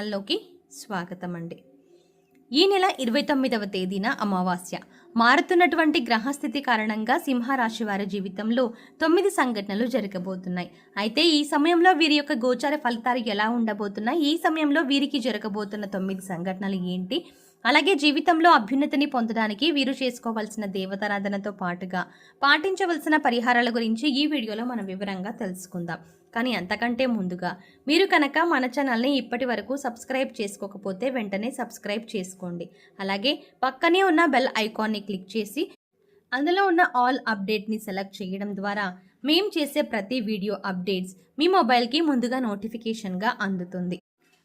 ఛానల్లోకి స్వాగతం అండి ఈ నెల ఇరవై తొమ్మిదవ తేదీన అమావాస్య. మారుతున్నటువంటి గ్రహస్థితి కారణంగా సింహరాశి వారి జీవితంలో తొమ్మిది సంఘటనలు జరగబోతున్నాయి. అయితే ఈ సమయంలో వీరి యొక్క గోచార ఫలితాలు ఎలా ఉండబోతున్నాయి? ఈ సమయంలో వీరికి జరగబోతున్న తొమ్మిది సంఘటనలు ఏంటి? అలాగే జీవితంలో అభ్యున్నతిని పొందడానికి వీరు చేసుకోవాల్సిన దేవతారాధనతో పాటుగా పాటించవలసిన పరిహారాల గురించి ఈ వీడియోలో మనం వివరంగా తెలుసుకుందాం. కానీ అంతకంటే ముందుగా మీరు కనుక మన ఛానల్ని ఇప్పటి వరకు సబ్స్క్రైబ్ చేసుకోకపోతే వెంటనే సబ్స్క్రైబ్ చేసుకోండి. అలాగే పక్కనే ఉన్న బెల్ ఐకాన్ని క్లిక్ చేసి అందులో ఉన్న ఆల్ అప్డేట్ని సెలెక్ట్ చేయడం ద్వారా మేం చేసే ప్రతి వీడియో అప్డేట్స్ మీ మొబైల్కి ముందుగా నోటిఫికేషన్గా అందుతుంది.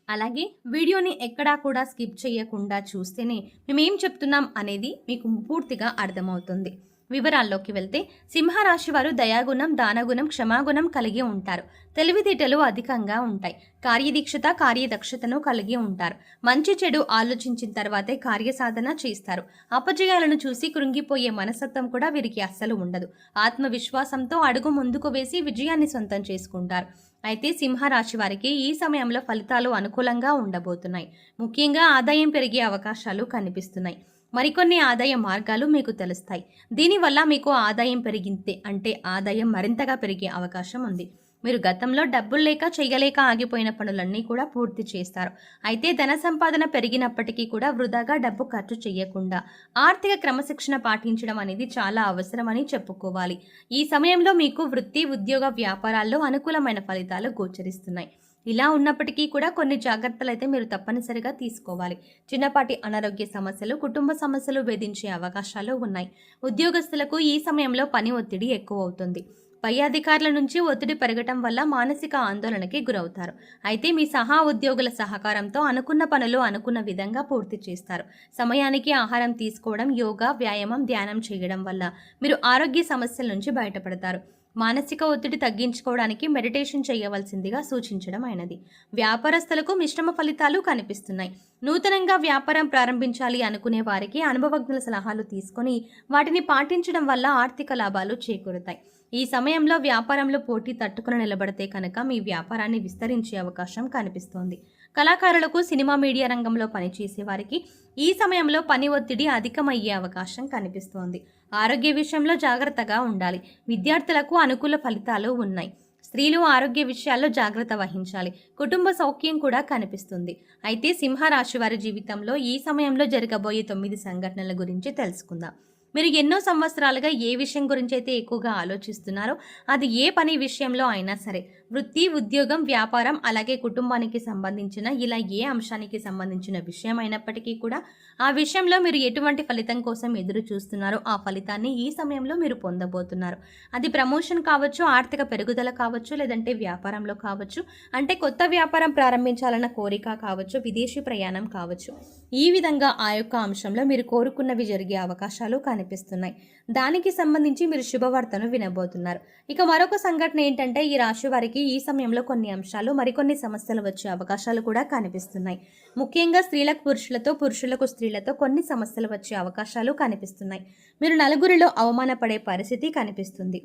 అలాగే వీడియోని ఎక్కడా కూడా స్కిప్ చేయకుండా చూస్తేనే మేమేం చెప్తున్నాం అనేది మీకు పూర్తిగా అర్థమవుతుంది. వివరాల్లోకి వెళ్తే సింహరాశి వారు దయాగుణం దానగుణం క్షమాగుణం కలిగి ఉంటారు. తెలివితేటలు అధికంగా ఉంటాయి. కార్యదీక్షత కార్యదక్షతను కలిగి ఉంటారు. మంచి చెడు ఆలోచించిన తర్వాతే కార్యసాధన చేస్తారు. అపజయాలను చూసి కృంగిపోయే మనస్తత్వం కూడా వీరికి అస్సలు ఉండదు. ఆత్మవిశ్వాసంతో అడుగు ముందుకు వేసి విజయాన్ని సొంతం చేసుకుంటారు. అయితే సింహరాశి వారికి ఈ సమయంలో ఫలితాలు అనుకూలంగా ఉండబోతున్నాయి. ముఖ్యంగా ఆదాయం పెరిగే అవకాశాలు కనిపిస్తున్నాయి. మరికొన్ని ఆదాయ మార్గాలు మీకు తెలుస్తాయి. దీనివల్ల మీకు ఆదాయం పెరిగితే అంటే ఆదాయం మరింతగా పెరిగే అవకాశం ఉంది. మీరు గతంలో డబ్బులు లేక చేయలేక ఆగిపోయిన పనులన్నీ కూడా పూర్తి చేస్తారు. అయితే ధన సంపాదన పెరిగినప్పటికీ కూడా వృధాగా డబ్బు ఖర్చు చేయకుండా ఆర్థిక క్రమశిక్షణ పాటించడం అనేది చాలా అవసరమని చెప్పుకోవాలి. ఈ సమయంలో మీకు వృత్తి ఉద్యోగ వ్యాపారాల్లో అనుకూలమైన ఫలితాలు గోచరిస్తున్నాయి. ఇలా ఉన్నప్పటికీ కూడా కొన్ని జాగ్రత్తలు అయితే మీరు తప్పనిసరిగా తీసుకోవాలి. చిన్నపాటి అనారోగ్య సమస్యలు కుటుంబ సమస్యలు వేధించే అవకాశాలు ఉన్నాయి. ఉద్యోగస్తులకు ఈ సమయంలో పని ఒత్తిడి ఎక్కువ అవుతుంది పై అధికారుల నుంచి ఒత్తిడి పెరగటం వల్ల మానసిక ఆందోళనకి గురవుతారు. అయితే మీ సహా ఉద్యోగుల సహకారంతో అనుకున్న పనులు అనుకున్న విధంగా పూర్తి చేస్తారు. సమయానికి ఆహారం తీసుకోవడం యోగా వ్యాయామం ధ్యానం చేయడం వల్ల మీరు ఆరోగ్య సమస్యల నుంచి బయటపడతారు. మానసిక ఒత్తిడి తగ్గించుకోవడానికి మెడిటేషన్ చేయవలసిందిగా సూచించడం అయినది. వ్యాపారస్తులకు మిశ్రమ ఫలితాలు కనిపిస్తున్నాయి. నూతనంగా వ్యాపారం ప్రారంభించాలి అనుకునే వారికి అనుభవజ్ఞుల సలహాలు తీసుకొని వాటిని పాటించడం వల్ల ఆర్థిక లాభాలు చేకూరుతాయి. ఈ సమయంలో వ్యాపారంలో పోటీ తట్టుకుని నిలబడితే కనుక మీ వ్యాపారాన్ని విస్తరించే అవకాశం కనిపిస్తోంది. కళాకారులకు సినిమా మీడియా రంగంలో పనిచేసే వారికి ఈ సమయంలో పని ఒత్తిడి అధికమయ్యే అవకాశం కనిపిస్తోంది. ఆరోగ్య విషయంలో జాగ్రత్తగా ఉండాలి. విద్యార్థులకు అనుకూల ఫలితాలు ఉన్నాయి. స్త్రీలు ఆరోగ్య విషయాల్లో జాగ్రత్త వహించాలి. కుటుంబ సౌఖ్యం కూడా కనిపిస్తుంది. అయితే సింహరాశి వారి జీవితంలో ఈ సమయంలో జరగబోయే తొమ్మిది సంఘటనల గురించి తెలుసుకుందాం. మీరు ఎన్నో సంవత్సరాలుగా ఏ విషయం గురించి అయితే ఎక్కువగా ఆలోచిస్తున్నారో అది ఏ పని విషయంలో అయినా సరే వృత్తి ఉద్యోగం వ్యాపారం అలాగే కుటుంబానికి సంబంధించిన ఇలా ఏ అంశానికి సంబంధించిన విషయం అయినప్పటికీ కూడా ఆ విషయంలో మీరు ఎటువంటి ఫలితం కోసం ఎదురు చూస్తున్నారో ఆ ఫలితాన్ని ఈ సమయంలో మీరు పొందబోతున్నారు. అది ప్రమోషన్ కావచ్చు ఆర్థిక పెరుగుదల కావచ్చు లేదంటే వ్యాపారంలో కావచ్చు అంటే కొత్త వ్యాపారం ప్రారంభించాలన్న కోరిక కావచ్చు విదేశీ ప్రయాణం కావచ్చు ఈ విధంగా ఆ యొక్క అంశంలో మీరు కోరుకున్నవి జరిగే అవకాశాలు కనిపిస్తున్నాయి. దానికి సంబంధించి మీరు శుభవార్తను వినబోతున్నారు. ఇక మరొక సంఘటన ఏంటంటే ఈ రాశి వారికి ఈ సమయంలో కొన్ని అంశాలు మరికొన్ని సమస్యలు వచ్చే అవకాశాలు కూడా కనిపిస్తున్నాయి. ముఖ్యంగా స్త్రీలకు పురుషులతో పురుషులకు స్త్రీలతో కొన్ని సమస్యలు వచ్చే అవకాశాలు కనిపిస్తున్నాయి. మీరు నలుగురిలో అవమానపడే పరిస్థితి కనిపిస్తుంది.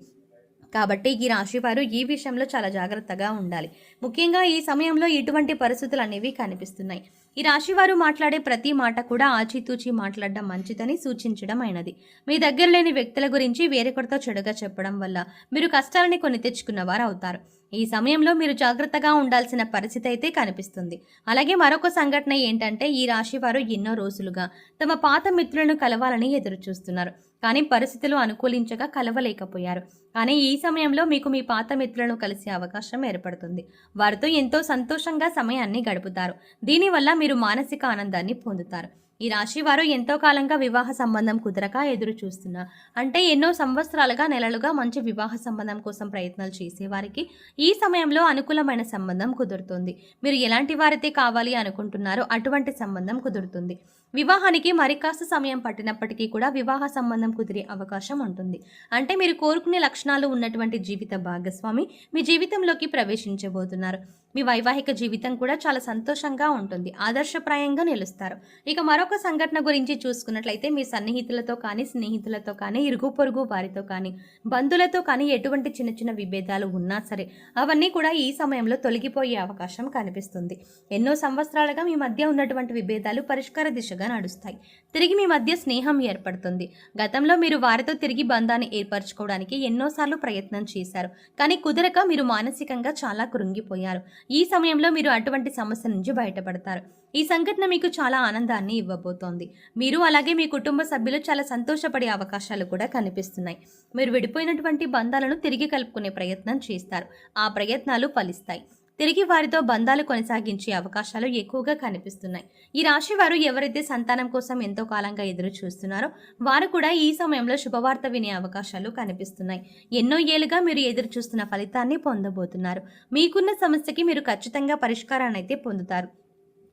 కాబట్టి ఈ రాశివారు ఈ విషయంలో చాలా జాగ్రత్తగా ఉండాలి. ముఖ్యంగా ఈ సమయంలో ఇటువంటి పరిస్థితులు అనేవి కనిపిస్తున్నాయి. ఈ రాశివారు మాట్లాడే ప్రతి మాట కూడా ఆచితూచి మాట్లాడడం మంచిదని సూచించడం అయినది. మీ దగ్గర లేని వ్యక్తుల గురించి వేరొకరితో చెడుగా చెప్పడం వల్ల మీరు కష్టాలని కొని తెచ్చుకున్న వారు అవుతారు. ఈ సమయంలో మీరు జాగ్రత్తగా ఉండాల్సిన పరిస్థితి అయితే కనిపిస్తుంది. అలాగే మరొక సంఘటన ఏంటంటే ఈ రాశి వారు ఎన్నో రోజులుగా తమ పాత మిత్రులను కలవాలని ఎదురు చూస్తున్నారు కానీ పరిస్థితులు అనుకూలించగా కలవలేకపోయారు. కానీ ఈ సమయంలో మీకు మీ పాత మిత్రులను కలిసే అవకాశం ఏర్పడుతుంది. వారితో ఎంతో సంతోషంగా సమయాన్ని గడుపుతారు. దీనివల్ల మీరు మానసిక ఆనందాన్ని పొందుతారు. ఈ రాశి వారు ఎంతో కాలంగా వివాహ సంబంధం కుదరక ఎదురు చూస్తున్న అంటే ఎన్నో సంవత్సరాలుగా నెలలుగా మంచి వివాహ సంబంధం కోసం ప్రయత్నాలు చేసేవారికి ఈ సమయంలో అనుకూలమైన సంబంధం కుదురుతుంది. మీరు ఎలాంటి వారైతే కావాలి అనుకుంటున్నారో అటువంటి సంబంధం కుదురుతుంది. వివాహానికి మరి కాస్త సమయం పట్టినప్పటికీ కూడా వివాహ సంబంధం కుదిరే అవకాశం ఉంటుంది. అంటే మీరు కోరుకునే లక్షణాలు ఉన్నటువంటి జీవిత భాగస్వామి మీ జీవితంలోకి ప్రవేశించబోతున్నారు. మీ వైవాహిక జీవితం కూడా చాలా సంతోషంగా ఉంటుంది. ఆదర్శప్రాయంగా నిలుస్తారు. ఇక మరొక సంఘటన గురించి చూసుకున్నట్లయితే మీ సన్నిహితులతో కానీ స్నేహితులతో కానీ ఇరుగు పొరుగు వారితో కానీ బంధువులతో కానీ ఎటువంటి చిన్న చిన్న విభేదాలు ఉన్నా సరే అవన్నీ కూడా ఈ సమయంలో తొలగిపోయే అవకాశం కనిపిస్తుంది. ఎన్నో సంవత్సరాలుగా మీ మధ్య ఉన్నటువంటి విభేదాలు పరిష్కార దిశగా నడుస్తాయి. తిరిగి మీ మధ్య స్నేహం ఏర్పడుతుంది. గతంలో మీరు వారితో తిరిగి బంధాన్ని ఏర్పరచుకోవడానికి ఎన్నోసార్లు ప్రయత్నం చేశారు. కానీ కుదరక మీరు మానసికంగా చాలా కృంగిపోయారు. ఈ సమయంలో మీరు అటువంటి సమస్య నుంచి బయటపడతారు. ఈ సంఘటన మీకు చాలా ఆనందాన్ని ఇవ్వబోతోంది. మీరు అలాగే మీ కుటుంబ సభ్యులు చాలా సంతోషపడే అవకాశాలు కూడా కనిపిస్తున్నాయి. మీరు విడిపోయినటువంటి బంధాలను తిరిగి కలుపుకునే ప్రయత్నం చేస్తారు. ఆ ప్రయత్నాలు ఫలిస్తాయి. తిరిగి వారితో బంధాలు కొనసాగించే అవకాశాలు ఎక్కువగా కనిపిస్తున్నాయి. ఈ రాశి వారు ఎవరైతే సంతానం కోసం ఎంతో కాలంగా ఎదురు చూస్తున్నారో వారు కూడా ఈ సమయంలో శుభవార్త వినే అవకాశాలు కనిపిస్తున్నాయి. ఎన్నో ఏళ్ళుగా మీరు ఎదురు చూస్తున్న ఫలితాన్ని పొందబోతున్నారు. మీకున్న సమస్యకి మీరు ఖచ్చితంగా పరిష్కారాన్ని అయితే పొందుతారు.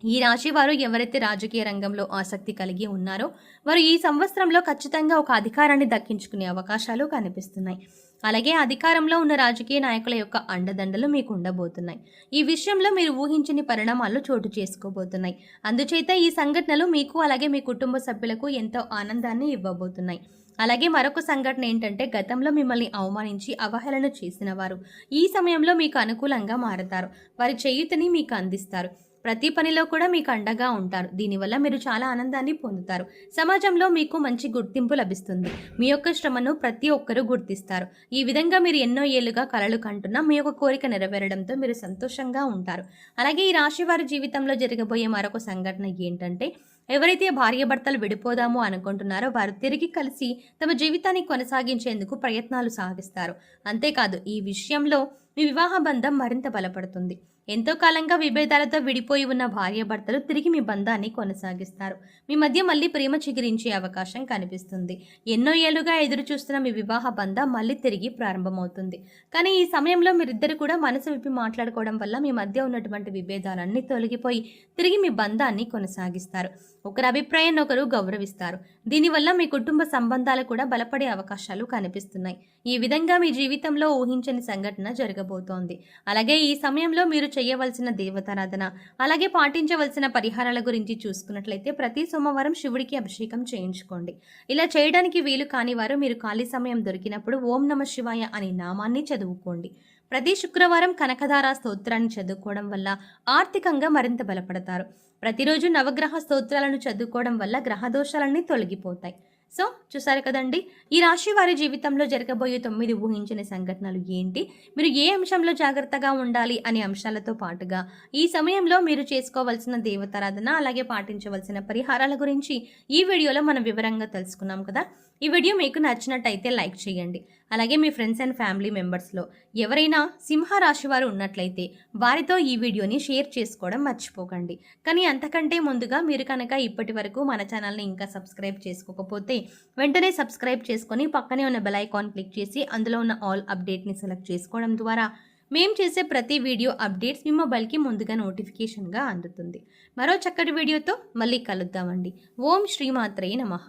ఈ రాశి వారు ఎవరైతే రాజకీయ రంగంలో ఆసక్తి కలిగి ఉన్నారో వారు ఈ సంవత్సరంలో ఖచ్చితంగా ఒక అధికారాన్ని దక్కించుకునే అవకాశాలు కనిపిస్తున్నాయి. అలాగే అధికారంలో ఉన్న రాజకీయ నాయకుల యొక్క అండదండలు మీకు ఉండబోతున్నాయి. ఈ విషయంలో మీరు ఊహించని పరిణామాలు చోటు చేసుకోబోతున్నాయి. అందుచేత ఈ సంఘటనలు మీకు అలాగే మీ కుటుంబ సభ్యులకు ఎంతో ఆనందాన్ని ఇవ్వబోతున్నాయి. అలాగే మరొక సంఘటన ఏంటంటే గతంలో మిమ్మల్ని అవమానించి అవహేళన చేసిన వారు ఈ సమయంలో మీకు అనుకూలంగా మారతారు. వారి చేయుతని మీకు అందిస్తారు. ప్రతి పనిలో కూడా మీకు అండగా ఉంటారు. దీనివల్ల మీరు చాలా ఆనందాన్ని పొందుతారు. సమాజంలో మీకు మంచి గుర్తింపు లభిస్తుంది. మీ యొక్క శ్రమను ప్రతి ఒక్కరూ గుర్తిస్తారు. ఈ విధంగా మీరు ఎన్నో ఏళ్ళుగా కలలు కంటున్నా మీ యొక్క కోరిక నెరవేరడంతో మీరు సంతోషంగా ఉంటారు. అలాగే ఈ రాశి వారి జీవితంలో జరగబోయే మరొక సంఘటన ఏంటంటే ఎవరైతే భార్యాభర్తలు విడిపోదాము అనుకుంటున్నారో వారు తిరిగి కలిసి తమ జీవితాన్ని కొనసాగించేందుకు ప్రయత్నాలు సాగిస్తారు. అంతేకాదు ఈ విషయంలో మీ వివాహ బంధం మరింత బలపడుతుంది. ఎంతో కాలంగా విభేదాలతో విడిపోయి ఉన్న భార్యాభర్తలు తిరిగి మీ బంధాన్ని కొనసాగిస్తారు. మీ మధ్య మళ్ళీ ప్రేమ చిగురించే అవకాశం కనిపిస్తుంది. ఎన్నో ఏళ్ళుగా ఎదురు చూస్తున్న మీ వివాహ బంధం మళ్ళీ తిరిగి ప్రారంభమవుతుంది. కానీ ఈ సమయంలో మీరిద్దరు కూడా మనసు విప్పి మాట్లాడుకోవడం వల్ల మీ మధ్య ఉన్నటువంటి విభేదాలన్నీ తొలగిపోయి తిరిగి మీ బంధాన్ని కొనసాగిస్తారు. ఒకరి అభిప్రాయాన్ని ఒకరు గౌరవిస్తారు. దీనివల్ల మీ కుటుంబ సంబంధాలు కూడా బలపడే అవకాశాలు కనిపిస్తున్నాయి. ఈ విధంగా మీ జీవితంలో ఊహించని సంఘటన జరగబోతోంది. అలాగే ఈ సమయంలో మీరు చేయవలసిన దేవతారాధన అలాగే పాటించవలసిన పరిహారాల గురించి చూసుకున్నట్లయితే ప్రతి సోమవారం శివుడికి అభిషేకం చేయించుకోండి. ఇలా చేయడానికి వీలు కాని వారు మీరు ఖాళీ సమయం దొరికినప్పుడు ఓం నమ శివాయ అనే నామాన్ని చదువుకోండి. ప్రతి శుక్రవారం కనకధార స్తోత్రాన్ని చదువుకోవడం వల్ల ఆర్థికంగా మరింత బలపడతారు. ప్రతిరోజు నవగ్రహ స్తోత్రాలను చదువుకోవడం వల్ల గ్రహ దోషాలన్నీ తొలగిపోతాయి. సో చూసారు కదండి ఈ రాశి వారి జీవితంలో జరగబోయే తొమ్మిది ఊహించిన సంఘటనలు ఏంటి? మీరు ఏ అంశంలో జాగ్రత్తగా ఉండాలి అనే అంశాలతో పాటుగా ఈ సమయంలో మీరు చేసుకోవాల్సిన దేవతారాధన అలాగే పాటించవలసిన పరిహారాల గురించి ఈ వీడియోలో మనం వివరంగా తెలుసుకున్నాం కదా. ఈ వీడియో మీకు నచ్చినట్టయితే లైక్ చేయండి. అలాగే మీ ఫ్రెండ్స్ అండ్ ఫ్యామిలీ మెంబర్స్లో ఎవరైనా సింహ రాశి వారు ఉన్నట్లయితే వారితో ఈ వీడియోని షేర్ చేసుకోవడం మర్చిపోకండి. కానీ అంతకంటే ముందుగా మీరు కనుక ఇప్పటి వరకు మన ఛానల్ని ఇంకా సబ్స్క్రైబ్ చేసుకోకపోతే వెంటనే సబ్స్క్రైబ్ చేసుకొని పక్కనే ఉన్న బెల్ ఐకాన్ క్లిక్ చేసి అందులో ఉన్న ఆల్ అప్డేట్ని సెలెక్ట్ చేసుకోవడం ద్వారా మేము చేసే ప్రతి వీడియో అప్డేట్స్ మీ మొబైల్కి ముందుగా నోటిఫికేషన్గా అందుతుంది. మరో చక్కటి వీడియోతో మళ్ళీ కలుద్దామండి. ఓం శ్రీమాత్రే నమః.